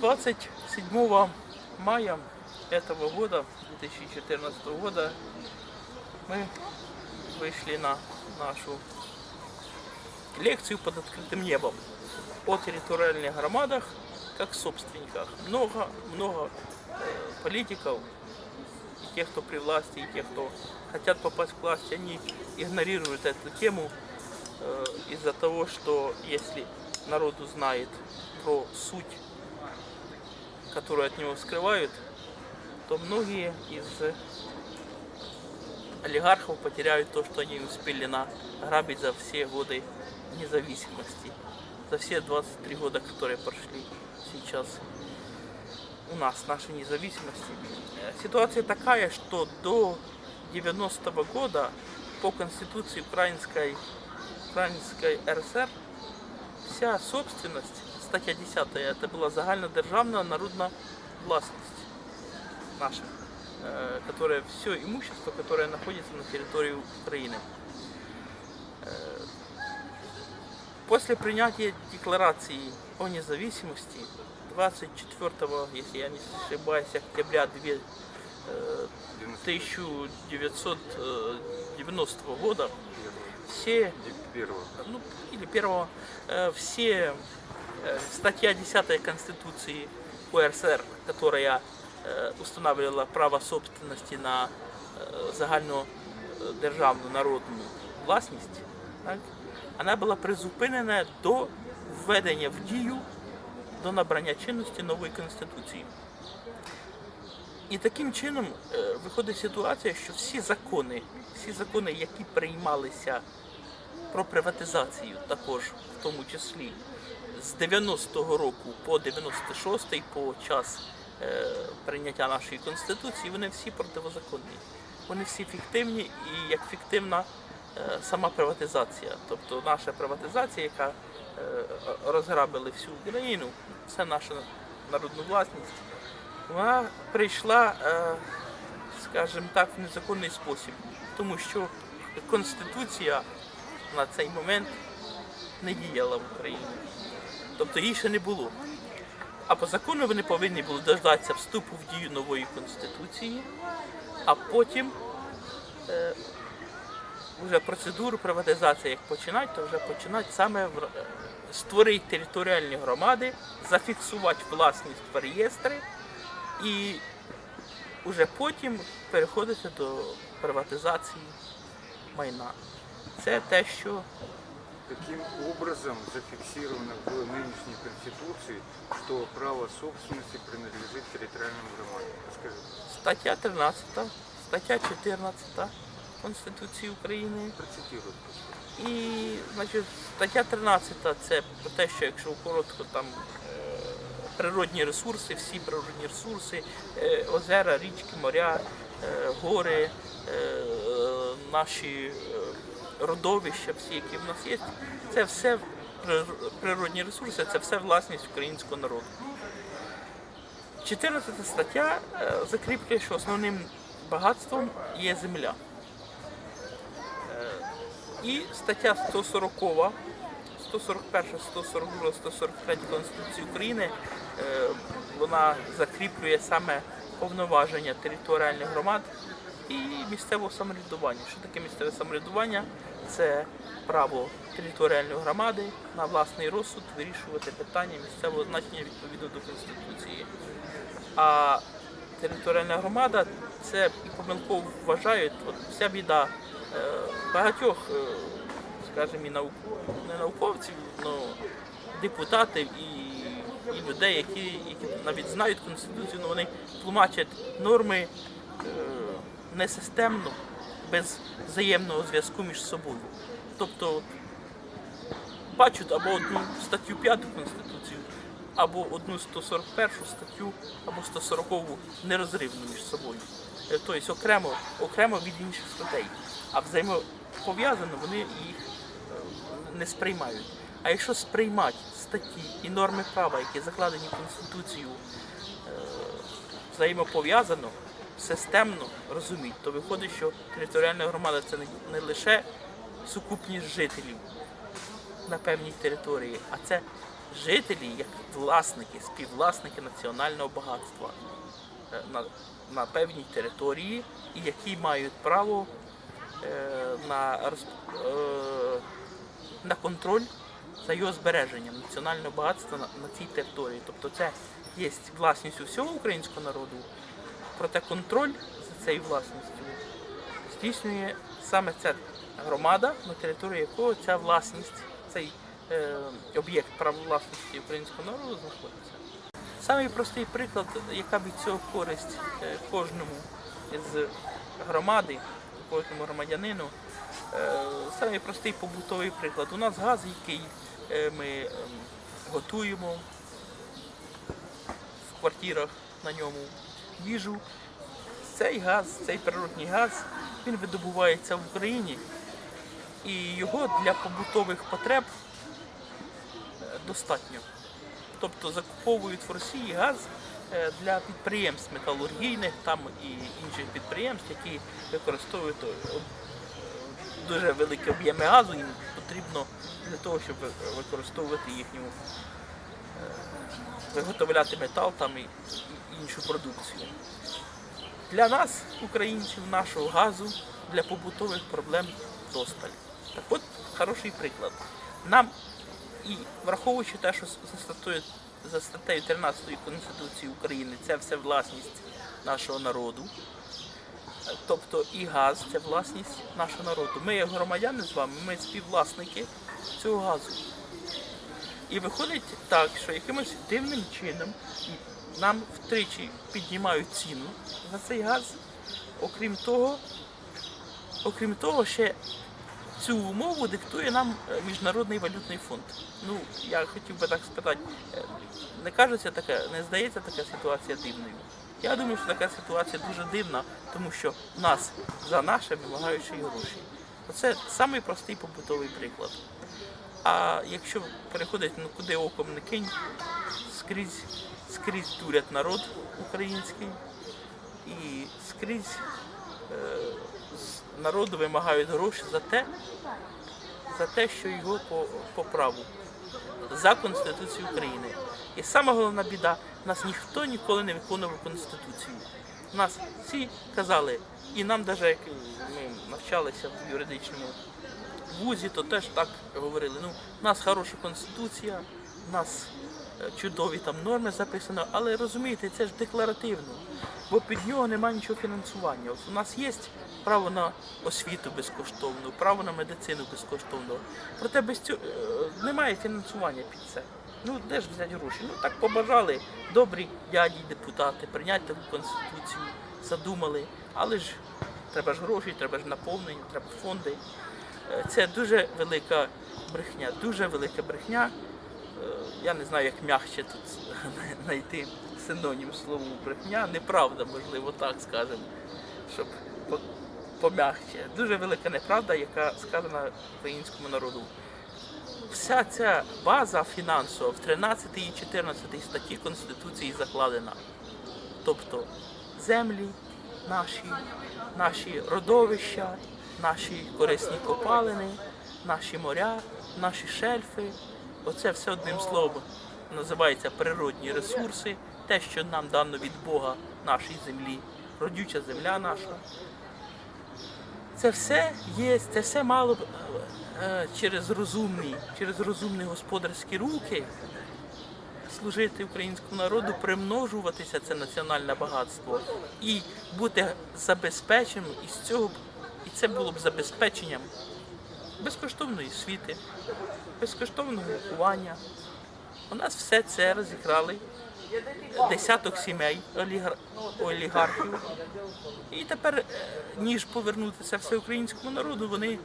27 мая этого года, 2014 года, мы вышли на нашу лекцию под открытым небом о территориальных громадах как собственниках. Много, много э, политиков, и тех, кто при власти, и тех, кто хотят попасть к власти, они игнорируют эту тему э, из-за того, что если народ узнает про суть, которую от него скрывают, то многие из олигархов потеряют то, что они успели награбить за все годы независимости, за все 23 года, которые прошли сейчас у нас, нашей независимости. Э, Ситуация такая, что до 90-го года по Конституции Украинской, Украинской РСР вся собственность, стаття 10, это была загальнодержавна народна власність наша, э, которая все имущество, которое находится на территории Украины. Э, После принятия декларации о независимости 24, если я не ошибаюсь, октября две- э, 1990 года все Первого. ну, или первого, э, все э, статья 10 Конституции УРСР, которая э, устанавливала право собственности на э, загальну державну народну власність, так, вона була призупинена до введення в дію до набрання чинності нової Конституції. І таким чином е, виходить ситуація, що всі закони, всі закони, які приймалися про приватизацію також в тому числі з 90-го року по 96-й, по час е, прийняття нашої конституції, вони всі противозаконні. Вони всі фіктивні і як фіктивна е, сама приватизація. Тобто наша приватизація, яка е, розграбили всю Україну, це наша народну власність. Вона прийшла, скажімо так, в незаконний спосіб, тому що Конституція на цей момент не діяла в Україні. Тобто її ще не було. А по закону вони повинні були дождатися вступу в дію нової конституції, а потім е, вже процедуру приватизації, як починати, то вже починати саме в, е, створити територіальні громади, зафіксувати власність в реєстри і вже потім переходити до приватизації майна. Це те, що Каким образом зафиксировано в нынешней Конституции, что право собственности принадлежит территориальным громадам? Расскажите. стаття 13, стаття 14 Конституції України. Процитируют. І значить, стаття 13 це про те, що якщо коротко там е, природні ресурси, всі природні ресурси, е, озера, річки, моря, е, гори, наші родовища, всі, які в нас є, це все природні ресурси, це все власність українського народу. 14 стаття е, закріплює, що основним багатством є земля. І стаття 140, 141, 142, 143 Конституції України е, вона закріплює саме повноваження територіальних громад і місцевого самоврядування. Що таке місцеве самоврядування? Це право територіальної громади на власний розсуд вирішувати питання місцевого значення відповідно до Конституції. А територіальна громада це помилково вважають, от вся біда е, багатьох, е, скажімо, і наук, не науковців, але депутатів і, і людей, які, які навіть знають Конституцію, але вони тлумачать норми е, несистемно, без взаємного зв'язку між собою. Тобто бачать або одну статтю 5 Конституцію, або одну 141 статтю, або 140 нерозривно між собою. Е, Тобто окремо, окремо від інших статей. А взаємопов'язано вони їх е, не сприймають. А якщо сприймати статті і норми права, які закладені в Конституцію, е, взаємопов'язано, системно розуміти, то виходить, що територіальна громада це не, лише сукупність жителів на певній території, а це жителі як власники, співвласники національного багатства е, на, на певній території, і які мають право е, на, е, на контроль за його збереженням національного багатства на, на цій території. Тобто це є власністю всього українського народу, проте контроль за цією власністю здійснює саме ця громада, на території якого ця власність, цей е, об'єкт права власності українського народу знаходиться. Самий простий приклад, яка від цього користь е, кожному з громади, кожному громадянину. Е, Самий простий побутовий приклад. У нас газ, який е, ми ем, готуємо в квартирах на ньому їжу. Цей газ, цей природний газ, він видобувається в Україні і його для побутових потреб е, достатньо. Тобто закуповують в Росії газ е, для підприємств металургійних там і інших підприємств, які використовують е, дуже великі об'єми газу, їм потрібно для того, щоб використовувати їхню виготовляти метал там і, іншу продукцію. Для нас, українців, нашого газу для побутових проблем досталь. Так от хороший приклад. Нам і враховуючи те, що за статтею, за статтею 13 Конституції України це все власність нашого народу. Тобто і газ це власність нашого народу. Ми, як громадяни з вами, ми співвласники цього газу. І виходить так, що якимось дивним чином нам втричі піднімають ціну за цей газ. Окрім того, окрім того, ще цю умову диктує нам е, Міжнародний валютний фонд. Ну, я хотів би так спитати, е, не кажеться таке, не здається така ситуація дивною. Я думаю, що така ситуація дуже дивна, тому що нас за наше й гроші. Оце самий простий побутовий приклад. А якщо переходить, ну куди оком не кинь, скрізь, скрізь дурять народ український і скрізь е, з народу вимагають гроші за те, за те, що його по, по праву, за Конституцію України. І сама головна біда, нас ніхто ніколи не виконував Конституцію. Нас всі казали, і нам навіть як ми навчалися в юридичному вузі, то теж так говорили. Ну, у нас хороша конституція, у нас чудові там норми записано, але розумієте, це ж декларативно, бо під нього немає нічого фінансування. От у нас є право на освіту безкоштовну, право на медицину безкоштовну. Проте без цього е, немає фінансування під це. Ну де ж взяти гроші? Ну так побажали добрі дяді, депутати, прийняти таку конституцію, задумали, але ж треба ж гроші, треба ж наповнення, треба фонди. Е, Це дуже велика брехня, дуже велика брехня. Е, Я не знаю, як м'якше тут знайти синонім слову брехня. Неправда, можливо, так скажемо, щоб по- пом'якче. Дуже велика неправда, яка сказана українському народу. Вся ця база фінансова в 13 і 14 статті Конституції закладена. Тобто землі наші, наші родовища, наші корисні копалини, наші моря, наші шельфи. Оце все одним словом. Називається природні ресурси, те, що нам дано від Бога нашій землі, родюча земля наша. Це все є, це все мало б е, через розумні, через розумні господарські руки служити українському народу, примножуватися це національне багатство і бути забезпеченим. Із цього, і це було б забезпеченням безкоштовної освіти, безкоштовного лікування. У нас все це розіграли десяток сімей олігар... олігархів. І тепер, е, ніж повернутися всеукраїнському народу, вони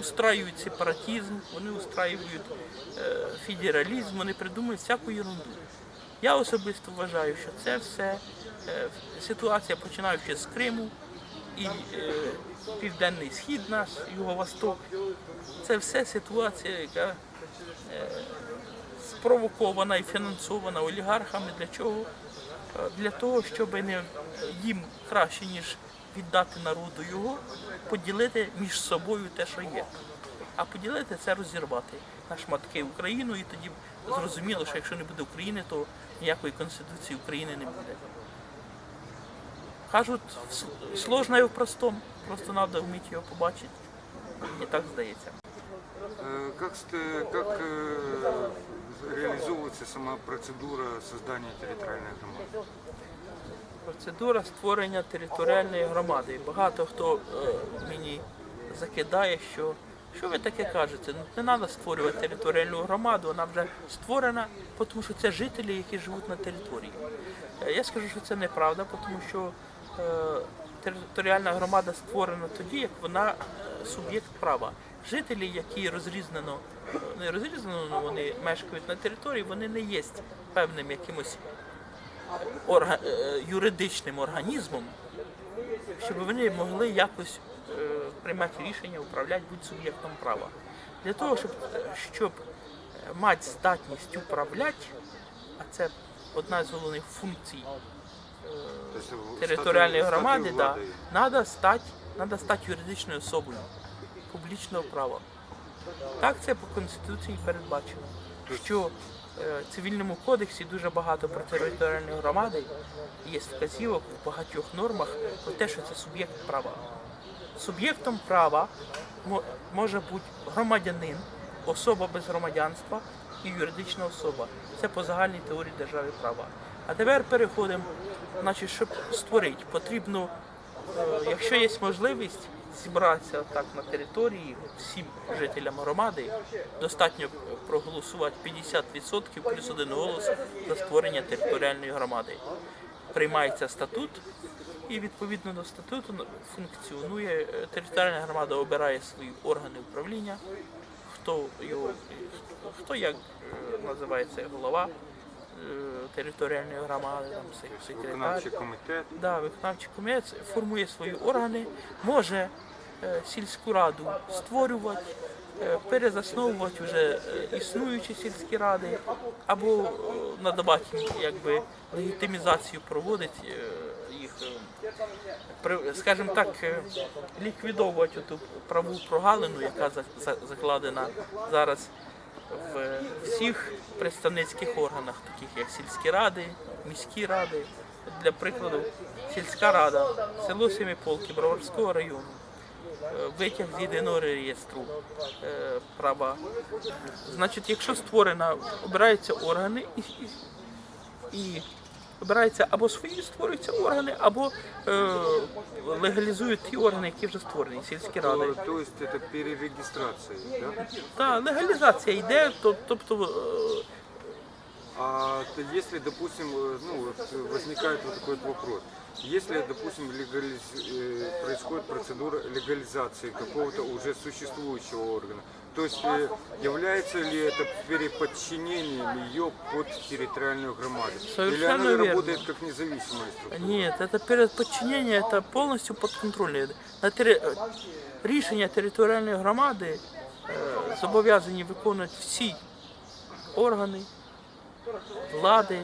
устраюють сепаратизм, вони устраюють е, федералізм, вони придумують всяку ерунду. Я особисто вважаю, що це все е, ситуація, починаючи з Криму і е, Південний Схід наш, Юго-Восток, це все ситуація, яка е, спровокована і фінансована олігархами. Для чого? Е, Для того, щоб не їм краще, ніж віддати народу його, поділити між собою те, що є. А поділити це розірвати. на шматки Україну, і тоді зрозуміло, що якщо не буде України, то ніякої Конституції України не буде. Кажуть, с- сложно і в простому, просто треба вміти його побачити. І так здається. Э, Как, ст- как э, реализовывается сама процедура создания территориальной громады? Процедура створення територіальної громади. Багато хто е, мені закидає, що що ви таке кажете? Ну не треба створювати територіальну громаду, вона вже створена, тому що це жителі, які живуть на території. Е, Я скажу, що це неправда, тому що е, територіальна громада створена тоді, як вона е, суб'єкт права. Жителі, які розрізнено, е, не розрізнено, але вони мешкають на території, вони не є певним якимось орга, е, юридичним організмом, щоб вони могли якось е, приймати рішення, управляти будь суб'єктом права. Для того, щоб, е, щоб е, мати здатність управляти, а це одна з головних функцій територіальної громади, да, треба стати, надо стати юридичною особою публічного права. Так це по Конституції передбачено. Що е, в цивільному кодексі дуже багато про територіальні громади є вказівок в багатьох нормах про те, що це суб'єкт права. Суб'єктом права може бути громадянин, особа без громадянства і юридична особа. Це по загальній теорії держави права. А тепер переходимо, значить, щоб створити, потрібно, е, якщо є можливість, зібратися так на території всім жителям громади, достатньо проголосувати 50% плюс один голос за створення територіальної громади. Приймається статут, і відповідно до статуту функціонує е, територіальна громада обирає свої органи управління, хто його хто як е, називається голова територіальної громади, там секретар. Виконавчий комітет. Да, виконавчий комітет формує свої органи, може е, сільську раду створювати, е, перезасновувати вже е, існуючі сільські ради, або е, надавати якби легітимізацію проводити е, їх, е, скажімо так, е, ліквідовувати ту праву прогалину, яка за- за- закладена зараз в всіх представницьких органах, таких як сільські ради, міські ради. Для прикладу, сільська рада, село Семіполки Броварського району, е, витяг з єдиного реєстру е, права. Значить, якщо створена, обираються органи і, і, і обираються або свої створюються органи, або е, легалізують ті органи, які вже створені, сільські ради. То, то есть это перерегистрация, да? Так, легалізація йде, то- тобто е, А то если, допустим, э, ну, вот, э, возникает вот такой вот вопрос. Если, допустим, легализ- э, происходит процедура легализации какого-то уже существующего органа, то есть э, является ли это переподчинением ее под территориальную громаду? Или Совершенно она верно. работает как независимая структура? Нет, это передподчинення, это повністю підконтрольне. На тери... Рішення територіальної громади е, зобов'язані виконувати всі органи влади,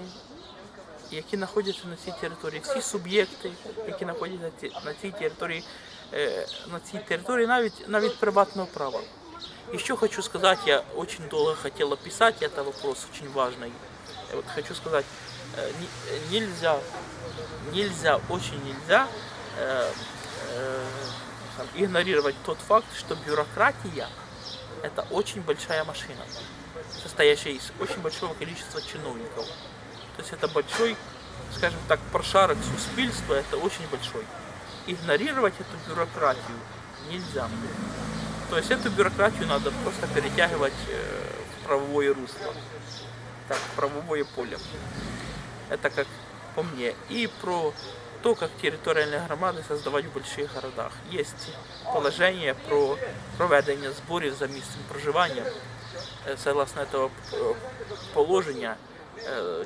які знаходяться на цій території, всі суб'єкти, які знаходяться на ці- на цій території, е, на цій території навіть, навіть приватного права. Что хочу сказать, я очень долго хотела писать, это вопрос очень важный. Вот хочу сказать, э, не- нельзя, нельзя, очень нельзя э, э, там, игнорировать тот факт, что бюрократия это очень большая машина, состоящая из очень большого количества чиновников. То есть это большой, скажем так, прошарок суспільства, это очень большой. Игнорировать эту бюрократию нельзя. То есть эту бюрократию надо просто перетягивать э, в правовое русло, так, в правовое поле. Это как по мне. И про то, как территориальные громады создавать в больших городах. Есть положение про проведення зборів за місцем проживання. Э, Согласно этого э, положения, э,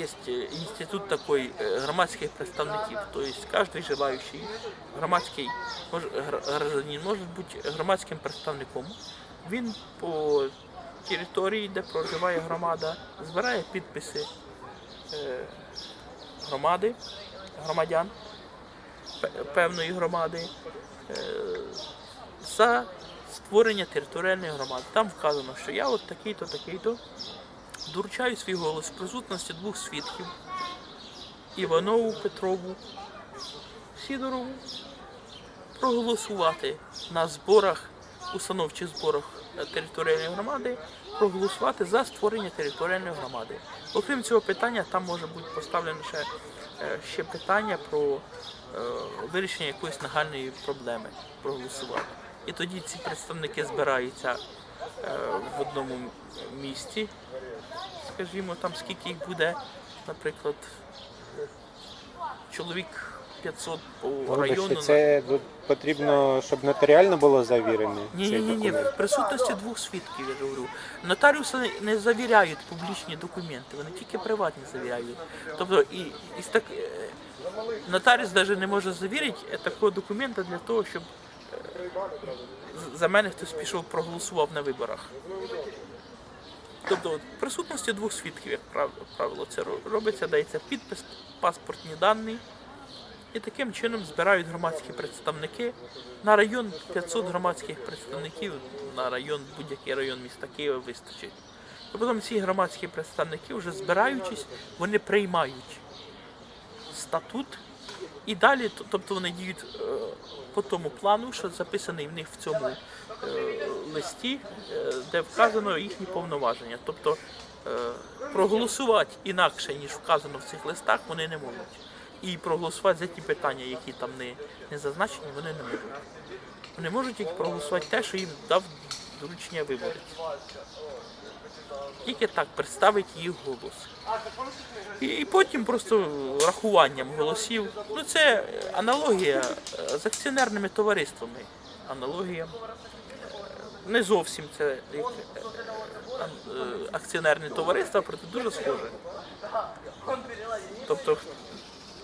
есть э, институт такой э, громадских представників. То есть каждый желающий громадський мож- гр- гражданин може бути громадським представником. Він по території, де проживає громада, збирає підписи е, громади, громадян пе- певної громади е, за створення територіальної громади. Там вказано, що я от такий-то, такий-то доручаю свій голос в присутності двох свідків Іванову Петрову Сідорову проголосувати на зборах, установчих зборах територіальної громади, проголосувати за створення територіальної громади. Окрім цього питання, там може бути поставлено ще, е, ще питання про е, вирішення якоїсь нагальної проблеми проголосувати. І тоді ці представники збираються е, в одному місті, скажімо, там скільки їх буде, наприклад, чоловік 500 по району. Це потрібно, щоб нотаріально було завірене Ні, ні, ні, ні, в присутності двох свідків, я говорю. Нотаріуси не- завіряють публічні документи, вони тільки приватні завіряють. Тобто і, і так, е, нотаріус навіть не може завірити такого документа для того, щоб е, за мене хтось пішов проголосував на виборах. Тобто от, в присутності двох свідків, як правило, це робиться, дається підпис, паспортні дані. І таким чином збирають громадські представники. На район 500 громадських представників, на район, будь-який район міста Києва вистачить. І потім ці громадські представники, вже збираючись, вони приймають статут і далі, тобто вони діють е, по тому плану, що записаний в них в цьому листі, е, де вказано їхні повноваження. Тобто е, проголосувати інакше, ніж вказано в цих листах, вони не можуть. І проголосувати за ті питання, які там не, не зазначені, вони не можуть. Вони можуть тільки проголосувати те, що їм дав доручення виборець. Тільки так представить їх голос. І, і потім просто рахуванням голосів. Ну це аналогія е, з акціонерними товариствами. Аналогія. Не зовсім це як е, акціонерне товариство, проте дуже схоже. Тобто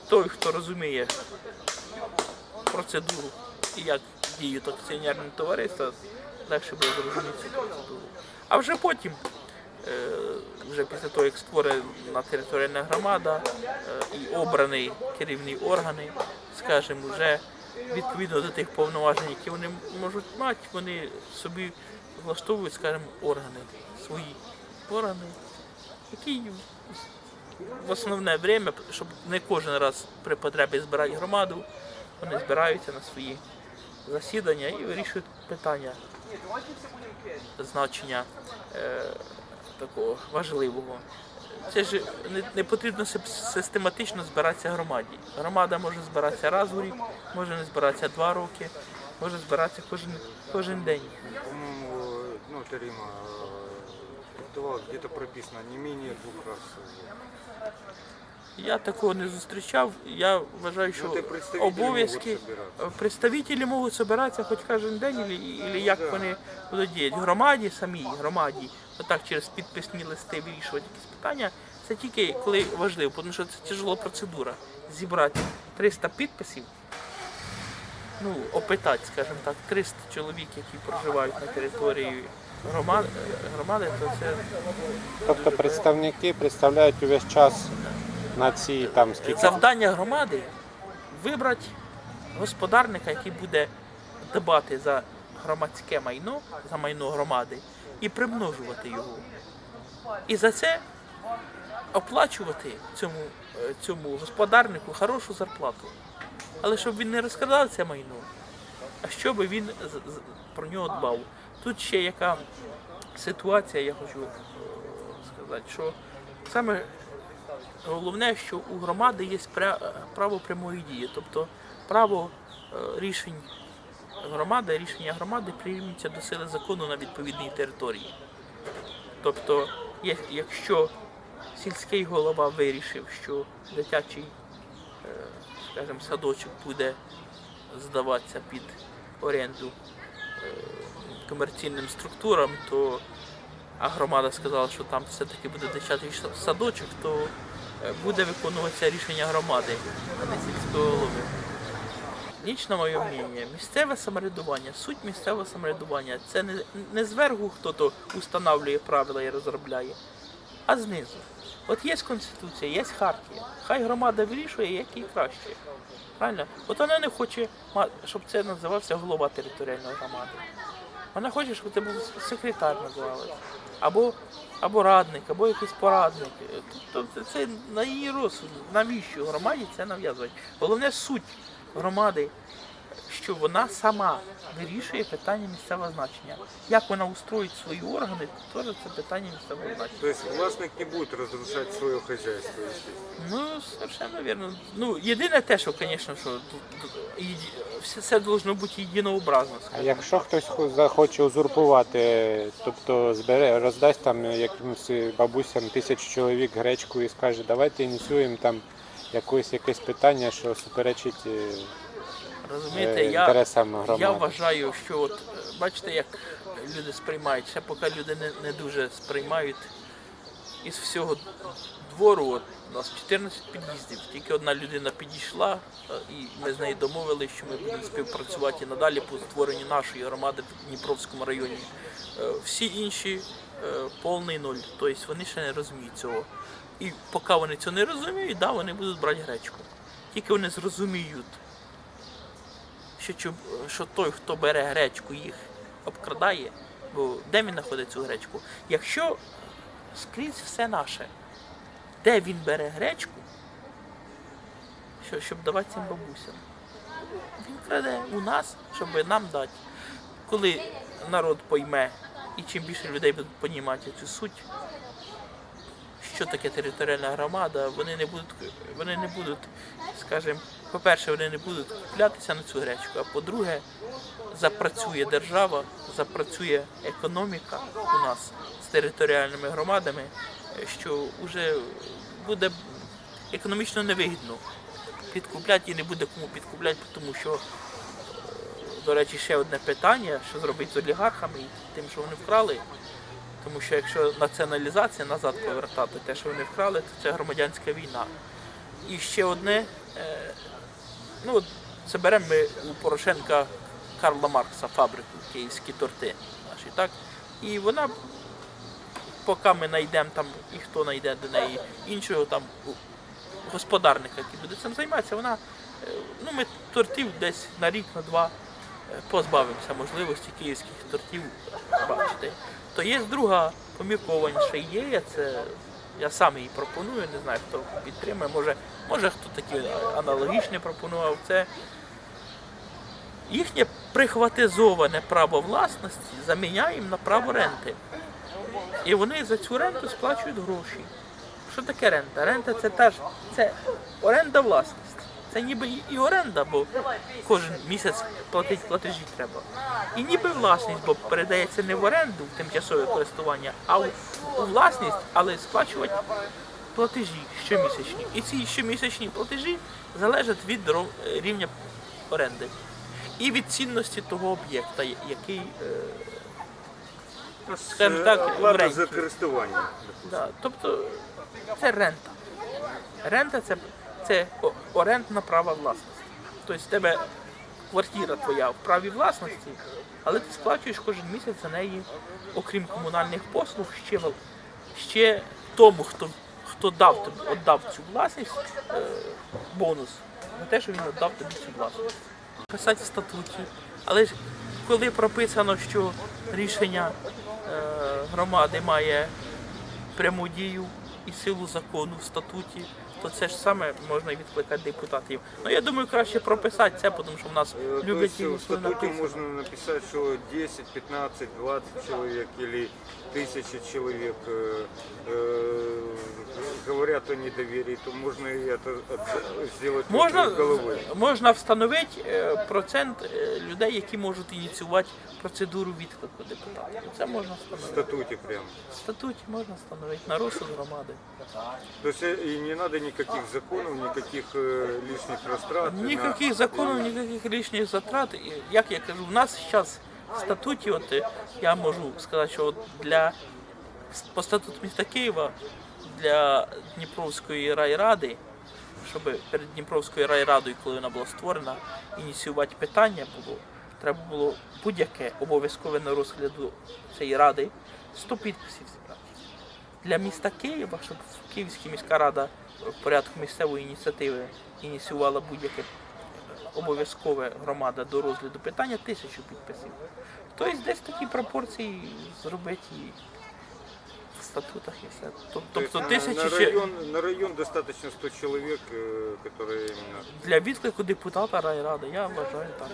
той, хто розуміє процедуру і як діють акціонерні товариства, легше буде зрозуміти цю процедуру. А вже потім, е, вже після того, як створена територіальна громада е, і обраний керівні органи, скажімо, вже відповідно до тих повноважень, які вони можуть мати, вони собі влаштовують, скажімо, органи, свої органи, які в основне время, щоб не кожен раз при потребі збирати громаду, вони збираються на свої засідання і вирішують питання значення е, такого важливого. Це ж не, не потрібно систематично збиратися громаді. Громада може збиратися раз у рік, може не збиратися два роки, може збиратися кожен, кожен день. По-моєму, ну, Теріма Рима десь где-то прописано не менше двох раз. Я такого не зустрічав. Я вважаю, що Ну, обов'язки представителі можуть збиратися хоч кожен день, або як вони будуть діяти. Громаді самій громаді, отак через підписні листи вирішувати якісь питання. Це тільки коли важливо, тому що це тяжела процедура. Зібрати 300 підписів, ну, опитати, скажімо так, 300 чоловік, які проживають на території громади, громади то це Тобто представники представляють увесь час на ці там скільки Завдання громади вибрати господарника, який буде дбати за громадське майно, за майно громади, і примножувати його. І за це оплачувати цьому, е, цьому господарнику хорошу зарплату. Але щоб він не розкрадав це майно, а щоб він про нього дбав. Тут ще яка ситуація, я хочу е, сказати, що саме Головне, що у громади є право прямої дії, тобто право е, рішень громади, рішення громади приймуться до сили закону на відповідній території. Тобто, якщо сільський голова вирішив, що дитячий, е, скажімо, садочок буде здаватися під оренду е, комерційним структурам, то а громада сказала, що там все-таки буде дитячий садочок, то е, буде виконуватися рішення громади, а не сільського голови. Лічно моє мнення, місцеве самоврядування, суть місцевого самоврядування це не, не зверху хто-то установлює правила і розробляє, а знизу. От є Конституція, є хартія. Хай громада вирішує, як їй краще. Правильно? От вона не хоче, щоб це називався голова територіальної громади. Вона хоче, щоб це був секретар називалося. Або, або радник, або якийсь порадник. Тобто це на її розсуд. Навіщо громаді це нав'язувати? Головне суть громади, що вона сама вирішує питання місцевого значення. Як вона устроїть свої органи, то теж це питання місцевого значення. То есть властник не будет разрушать свое хозяйство, естественно. Ну, совершенно верно. Ну, єдине те, що, звісно, що все це должно бути єдинообразно. А якщо хтось захоче узурпувати, тобто збере, роздасть там якимось бабусям тисячу чоловік гречку і скаже, давайте ініціюємо там якось якесь питання, що суперечить е, Розумієте, е, я, я вважаю, що от бачите, як люди сприймають, ще поки люди не, не дуже сприймають із всього двору, от у нас 14 під'їздів, тільки одна людина підійшла, е, і ми з нею домовилися, що ми будемо співпрацювати і надалі по створенню нашої громади в Дніпровському районі. Е, Всі інші повний нуль, тобто вони ще не розуміють цього. І поки вони цього не розуміють, да, вони будуть брати гречку. Тільки вони зрозуміють, що, що той, хто бере гречку, їх обкрадає, бо де він знаходить цю гречку? Якщо скрізь все наше, де він бере гречку, що, щоб давати цим бабусям? Він краде у нас, щоб нам дати. Коли народ пойме, і чим більше людей будуть понімати цю суть, що таке територіальна громада, вони не будуть, вони не будуть, скажімо, по-перше, вони не будуть куплятися на цю гречку, а по-друге, запрацює держава, запрацює економіка у нас з територіальними громадами, що вже буде економічно невигідно підкупляти і не буде кому підкупляти, тому що, е, до речі, ще одне питання, що зробити з олігархами і тим, що вони вкрали. Тому що якщо націоналізація назад повертати те, що вони вкрали, то це громадянська війна. І ще одне, е, ну це ми у Порошенка Карла Маркса фабрику, київські торти наші, так? І вона, поки ми знайдемо там, і хто знайде до неї іншого там господарника, який буде цим займатися, вона, е, ну ми тортів десь на рік, на два е, позбавимося можливості київських тортів бачити. То є друга поміркованіша ідея, це я сам її пропоную, не знаю, хто підтримує, може, може хто такі аналогічні пропонував. Це їхнє прихватизоване право власності заміняємо на право ренти. І вони за цю ренту сплачують гроші. Що таке рента? Рента це теж це оренда власності. Це ніби і- оренда, бо кожен місяць платить платежі треба. І ніби власність, бо передається не в оренду в тимчасове користування, а у, власність, але сплачувати платежі щомісячні. І ці щомісячні платежі залежать від рівня оренди і від цінності того об'єкта, який е, Скажем так, в за користування. Да, тобто це рента. Рента це, це орендна права власності. Тобто в тебе квартира твоя в праві власності, але ти сплачуєш кожен місяць за неї, окрім комунальних послуг, ще, ще тому, хто, хто дав тобі, віддав цю власність, е, бонус на те, що він віддав тобі цю власність. Писати в статуті. Але ж коли прописано, що рішення е, громади має пряму дію і силу закону в статуті, то це ж саме можна і відкликати депутатів. Ну я думаю, краще прописати це, тому що в нас Э, То люблять есть його в все статуте написано. можно написать, что 10, 15, 20 человек или тысяча человек э, э, говорят о недоверии, то можно и это от- сделать Можна, вокруг головы. можна встановити е, процент е, людей, які можуть ініціювати процедуру відклику депутатів. Це можна В встановити. статуте прям. В статуті можна встановити на розсуд громади. То есть э, и не надо никаких законов, никаких э, лишних растрат. на- Ніяких законів, ніяких лишніх затрат. І, Як я кажу, у нас зараз в статуті, от е, я можу сказати, що от для по статуту міста Києва для Дніпровської райради, щоб перед Дніпровською райрадою, коли вона була створена, ініціювати питання було, треба було будь-яке обов'язкове на розгляду цієї ради 100 підписів зібрати. Для міста Києва, щоб Київська міська рада в порядку місцевої ініціативи ініціювала будь-яке обов'язкове громада до розгляду питання тисячу підписів. Тобто десь такі пропорції зробити статутах і все. Тоб- То есть Тобто на, тисячі на ще район, на район достаточно 100 человек, э, которые именно... для відклику депутата райради, я вважаю так.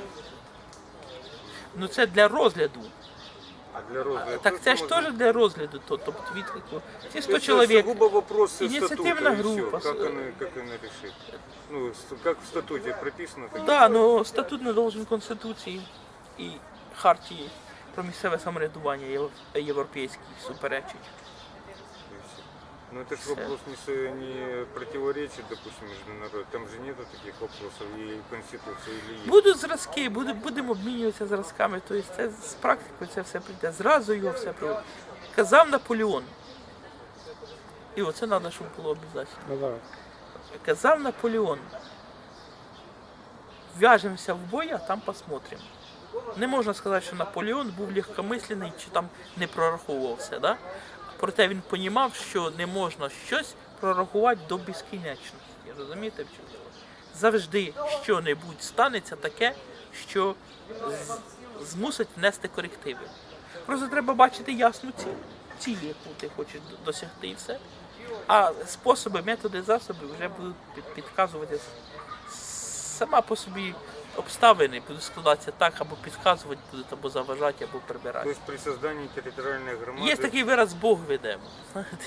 Ну це для розгляду. А для розгляду... Так це ж можно- теж для розгляду, то, тобто відклику. Ці То 100 есть это чоловік. сугубо вопрос Инициативная статута и группа. всё. Как она, как она решит? Ну, с- как в статуте прописано, так и Да, ну статут не должен Конституції і хартії про місцеве самоврядування єв- європейській суперечить. Но это же вопрос не, не противоречит, допустим, международно. Там же нету таких вопросов и Конституции или есть. Будуть зразки, буде- будемо обмінюватися зразками. Тобто це з практикою це все прийде. Зразу його все прийде. Казав Наполеон. І оце треба, щоб було обов'язково. Ну. Казав Наполеон. В'яжемося в бой, а там посмотрим. Не можна сказати, що Наполеон був легкомисленний чи там не прораховувався. Да? Проте він понімав, що не можна щось прорахувати до безкінечності. Розумієте, в чому? Завжди що-небудь станеться таке, що змусить внести корективи. Просто треба бачити ясну ціль, ціль, яку ти хочеш досягти, і все. А способи, методи, засоби вже будуть підказувати сама по собі обставини будуть складатися так, або підказувати будуть, або заважати, або прибирати. Тобто при создании територіальної громади... Є такий вираз Бог ведемо. Знаєте,